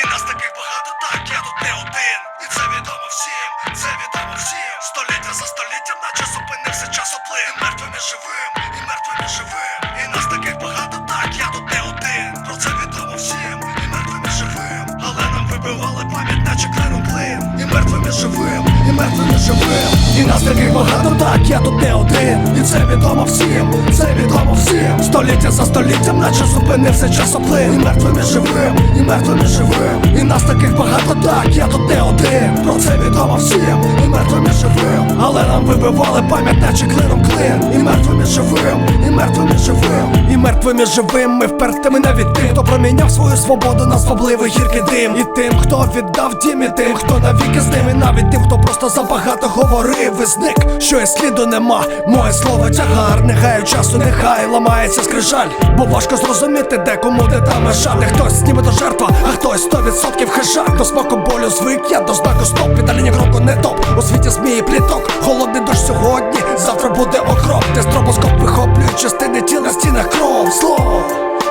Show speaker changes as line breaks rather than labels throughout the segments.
І нас таких багато, так, я тут не один. І це відомо всім, це відомо всім. Століття за століттям, наче зупинився часоплин. І мертвим і живим, і мертвим і живим. І нас таких багато, так, я тут не один. Про це відомо всім, і мертвим і живим. Але нам вибивали пам'ять, наче клином плин. І мертвим і живим, мертвим і живим. І нас таких багато, так, я тут не один. І це відомо всім, це відомо всім. Століття за століттям, наче зупинився часоплин. І мертвим і живим, і мертвим і живим. І нас таких багато, так, я тут не один. Про це відомо всім, і мертвим і живим. Але нам вибивали пам'ять, наче клином клин. І мертвим і живим, і мертвим і живим. І мертвим і живим ми впертими навіть тим, хто проміняв свою свободу на свобливий гіркий дим. І тим, хто віддав дім, і тим, хто навіки з ним, хто забагато говорив і зник, що і сліду нема. Моє слово тягар, не гаю часу, нехай ламається скрижаль. Бо важко зрозуміти, де кому де там межа, де хтось нібито жертва, а хтось сто відсотків хижак. До смаку болю звик, я до знаку стоп, Віталіні кроку не топ. У світі змії пліток, холодний дощ сьогодні, завтра буде окроп, де стробоскоп вихоплює частини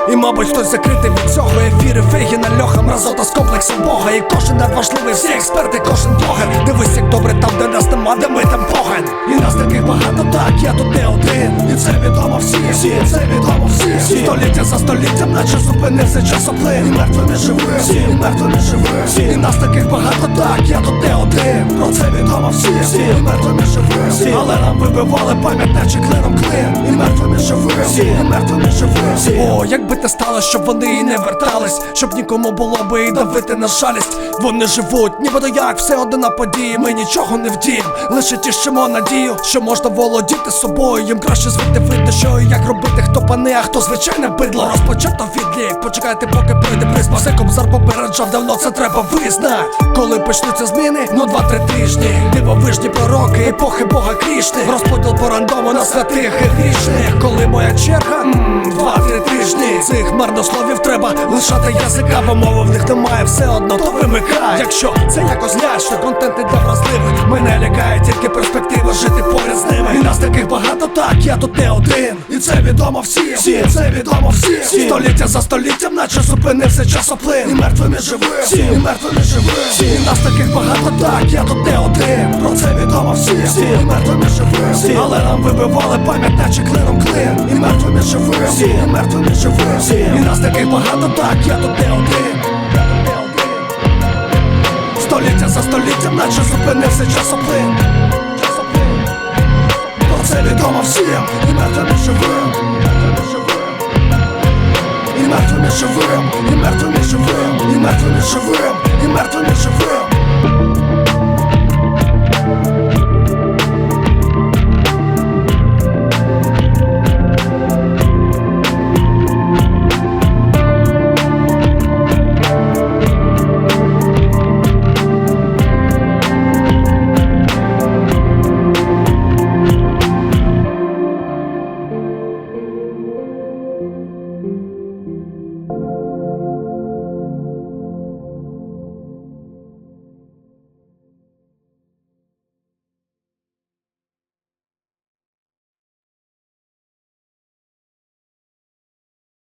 І мабуть хтось закритий від цього. Ефіри Фейгіна, льоха, мразота з комплексом Бога. І кожен надважливий, всі експерти, кожен блогер. Дивись, як добре там, де нас нема, де ми там погань І нас таких багато, так, я тут не один. І це відомо всім, всі, це відомо всім всі. Століття за століттям, наче зупинився часоплин І і живим, всі, і і живим всі. І нас таких багато, так, я тут не один. Про це відомо всім, всі, і мертвим і живим всі. Але нам вибивали пам'ять, наче клином клин всі. О, як би те стало, щоб вони і не вертались, щоб нікому було би і давити на жалість. Вони живуть, нібито як все одна події. Ми нічого не вдієм, лише тішимо надію, що можна володіти собою. Їм краще звідти вийти, що і як робити, хто пане, а хто звичайне бидло. Розпочато відлік, почекайте, поки пройде призма. Все комзар попереджав, давно це треба визнати. Коли почнуться зміни, ну два-три тижні. Дивовижні пророки, епохи Бога Крішни. Розподіл по рандому на святих і грішних. Коли моя черга, два-три тижні. Цих марнословів треба лишати язика, бо мови в них немає все одно, то вимикай. Якщо це якось лячно, контент іде вразливих. Мене лякає тільки перспектива жити поряд з ними. І нас таких багато, так, я тут не один. І це відомо всім, всім, це відомо всім. всім. Століття за століттям, наче зупинився часоплин. І мертвим і живим, всім, і мертвим і живим. всім. І нас таких багато, так, я тут не один. Про це відомо всім, всім, і мертвим і живим. всім. Але нам вибивали пам'ять, наче клином клин. І мертвим і живим, всім, і мертвим і живим. всім. І нас таких багато, так, я тут не один. Століття за століттям, наче зупинився. Часоплин. Всім, і мертвими живим. І мертвими живим, і мертвими живим, і мертвими живим, і мертвими живим.